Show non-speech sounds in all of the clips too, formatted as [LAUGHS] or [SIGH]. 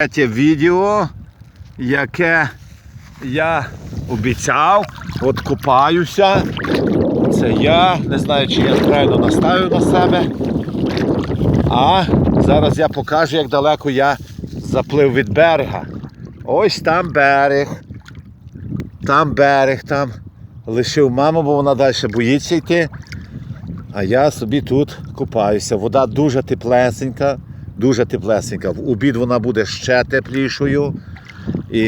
Третє відео, яке я обіцяв, от купаюся. Це я, не знаю, чи я правильно наставив на себе. А зараз я покажу, як далеко я заплив від берега. Ось там берег. Там берег, там лишив маму, бо вона далі боїться йти. А я собі тут купаюся. Вода дуже теплесенька, дуже теплесенька. В обід вона буде ще теплішою. І...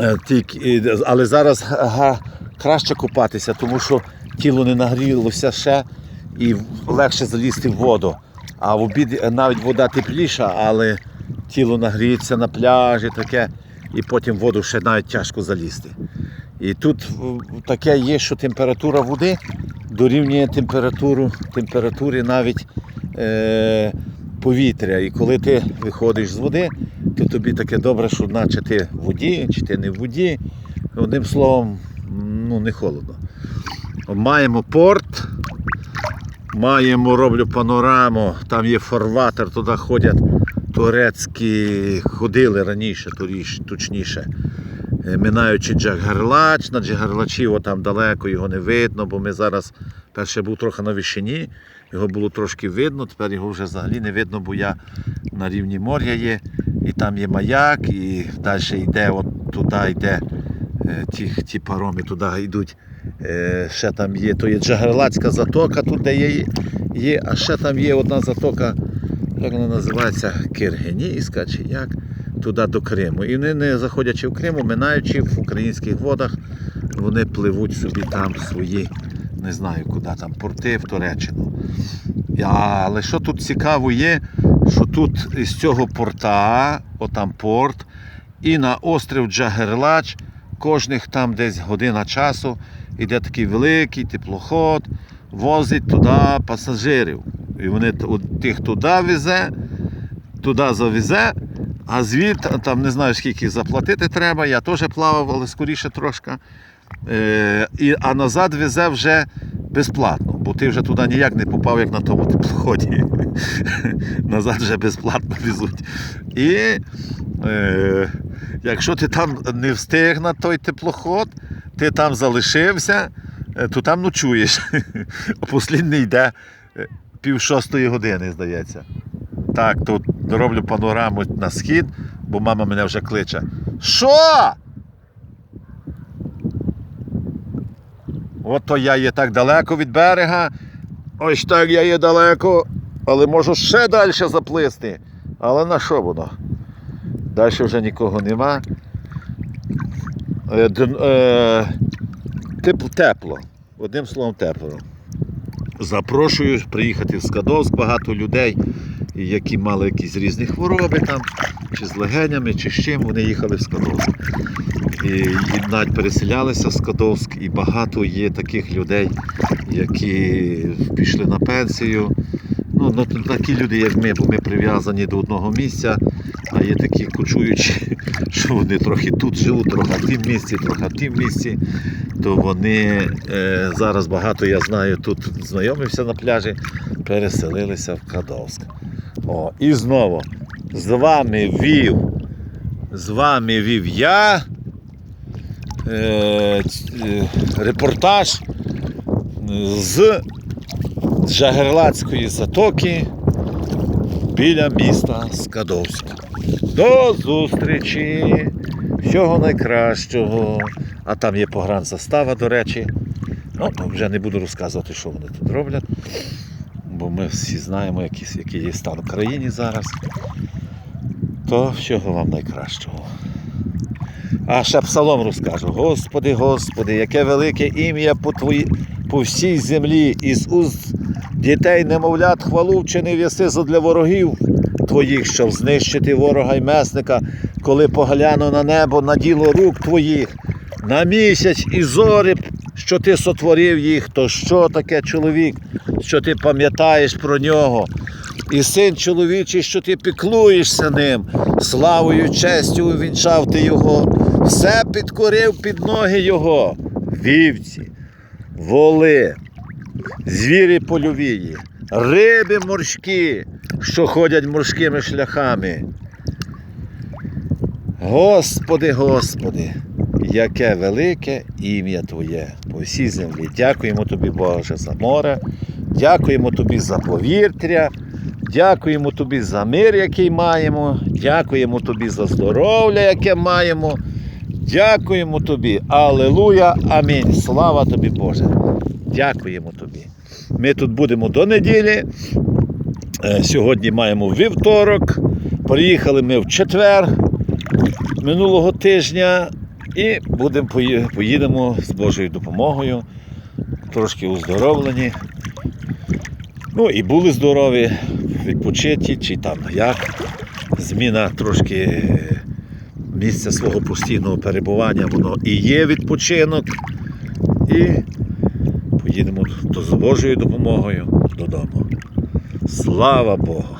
е, тільки- Але зараз га, краще купатися, тому що тіло не нагрілося ще і легше залізти в воду. А в обід навіть вода тепліша, але тіло нагріється на пляжі таке, і потім в воду ще навіть тяжко залізти. І тут таке є, що температура води дорівнює температуру, температурі навіть е, повітря. І коли ти виходиш з води, то тобі таке добре, що наче ти в воді, чи ти не в воді. Одним словом, ну не холодно. Маємо порт, маємо, роблю панораму, там є фарватер, туди ходять турецькі, ходили раніше, точніше. Е, Минаючи Джагарлач, на Джагарлачі там далеко його не видно, бо ми зараз перше був трохи на вишині, його було трошки видно, тепер його вже взагалі не видно, бо я на рівні моря є, і там є маяк, і далі йде, от туди йде е, ті, ті пароми, туди йдуть. Е, Ще там є, то є Джагарлацька затока, тут де є, є, а ще там є одна затока, як вона називається, Киргенійська чи як туди до Криму. І вони, не заходячи в Криму, минаючи в українських водах, вони пливуть собі там свої, не знаю куди там, порти в Туреччину. Але що тут цікаво є, що тут із цього порта, отам порт, і на острів Джагерлач, кожних там десь година часу йде такий великий теплоход, возить туди пасажирів. І вони тих туди везе, туди завезе, а звідти, там не знаю скільки заплатити треба, я теж плавав, але скоріше трошки. Е, і, а назад везе вже безплатно, бо ти вже туди ніяк не попав, як на тому теплоході. [LAUGHS] назад вже безплатно везуть. І е, якщо ти там не встиг на той теплоход, ти там залишився, е, то там ночуєш. [LAUGHS] Послідний йде е, пів шостої години, здається. Так, тут роблю панораму на схід, бо мама мене вже кличе. Що? От то я є так далеко від берега. Ось так я є далеко, але можу ще далі заплисти. Але на що воно? Далі вже нікого нема. Е, е, теп- тепло. Одним словом, тепло. Запрошую приїхати в Скадовськ, багато людей, які мали якісь різні хвороби там, чи з легенями, чи з чим, вони їхали в Скадовськ. І, і навіть переселялися в Скадовськ, і багато є таких людей, які пішли на пенсію. Ну, ну, такі люди, як ми, бо ми прив'язані до одного місця, а є такі кочуючі, [LAUGHS] що вони трохи тут живуть, трохи в тім місці, трохи в тім місці. То вони е, зараз багато, я знаю, тут знайомився на пляжі, переселилися в Кадовськ. О, і знову з вами вів, з вами вів я е, е, репортаж з Жагерлацької затоки біля міста Скадовськ. До зустрічі! Всього найкращого. А там є погранзастава, до речі. Ну, вже не буду розказувати, що вони тут роблять. Бо ми всі знаємо, який, є стан в країні зараз. То всього вам найкращого. А ще псалом розкажу. Господи, Господи, яке велике ім'я по, твої, по всій землі, із уст дітей немовлят хвалу вчинив єси задля ворогів твоїх, щоб знищити ворога й месника, коли погляну на небо, на діло рук твоїх, на місяць і зорі, що ти сотворив їх, то що таке чоловік, що ти пам'ятаєш про нього? І син чоловічий, що ти піклуєшся ним, славою, честю увінчав ти його, все підкорив під ноги його, вівці, воли, звірі польовії, риби морські, що ходять морськими шляхами. Господи, Господи, яке велике ім'я Твоє по всій землі. Дякуємо Тобі, Боже, за море, дякуємо Тобі за повітря, дякуємо Тобі за мир, який маємо, дякуємо Тобі за здоров'я, яке маємо. Дякуємо Тобі. Алелуя. Амінь. Слава Тобі, Боже. Дякуємо Тобі. Ми тут будемо до неділі. Е, Сьогодні маємо вівторок. Приїхали ми в четвер минулого тижня і будемо поїдемо з Божою допомогою. Трошки оздоровлені. Ну і були здорові, відпочиті, чи там як. Зміна трошки е, місця свого постійного перебування, воно і є відпочинок. І поїдемо з Божою допомогою додому. Слава Богу!